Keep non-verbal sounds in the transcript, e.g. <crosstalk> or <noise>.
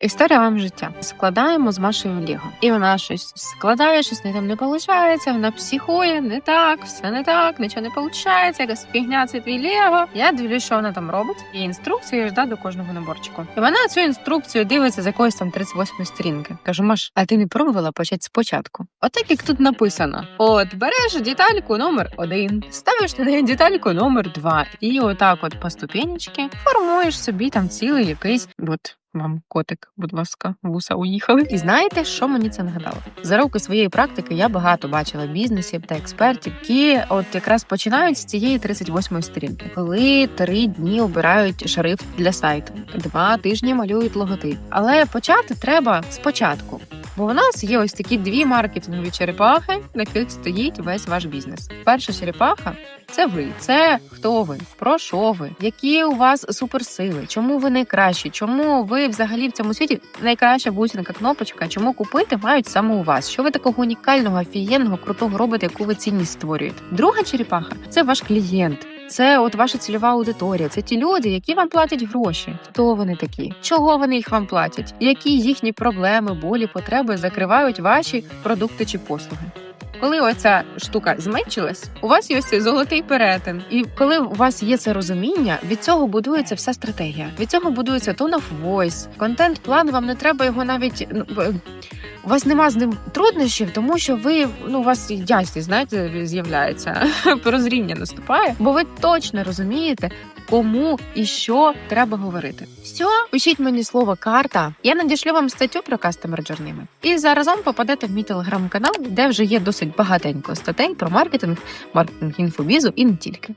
Історія вам життя. Складаємо з Машею Лего. І вона щось складає, щось не там не виходить, вона психує, не так, все не так, нічого не виходить, якась фігня це твій Лего. Я дивлюсь, що вона там робить. Є інструкція ж, да, до кожного наборчику. І вона цю інструкцію дивиться з якоїсь там 38 сторінки. Кажу, Маш, а ти не пробувала почати спочатку? Отак як тут написано: от береш детальку номер один, ставиш на неї детальку номер два, і отак, от по ступенечки, формуєш собі там цілий якийсь от. Вам котик, будь ласка, вуса уїхали. І знаєте, що мені це нагадало? За роки своєї практики я багато бачила бізнесів та експертів, які от якраз починають з цієї 38-ї сторінки, коли три дні обирають шрифт для сайту, два тижні малюють логотип. Але почати треба спочатку. Бо у нас є ось такі дві маркетингові черепахи, на яких стоїть весь ваш бізнес. Перша черепаха це ви, це хто ви, про що ви, які у вас суперсили, чому ви найкращі, чому ви взагалі в цьому світі найкраща бусинка кнопочка, чому купити мають саме у вас? Що ви такого унікального, офігенного, крутого робите, яку ви цінність створюєте? Друга черепаха це ваш клієнт. Це от ваша цільова аудиторія. Це ті люди, які вам платять гроші. Хто вони такі? Чого вони їх вам платять? Які їхні проблеми, болі, потреби закривають ваші продукти чи послуги? Коли оця штука зменшилась, у вас є цей золотий перетин. І коли у вас є це розуміння, від цього будується вся стратегія. Від цього будується tone of voice, контент-план. Вам не треба його навіть ну, у вас нема з ним труднощів, тому що ви ну у вас ясність, знаєте, з'являється <laughs> прозріння наступає, бо ви точно розумієте, кому і що треба говорити. Все, пишіть мені слово карта. Я надішлю вам статтю про кастомер джерними. І заразом попадете в мій телеграм-канал, де вже є досить багатенько статей про маркетинг, маркетинг інфобізу і не тільки.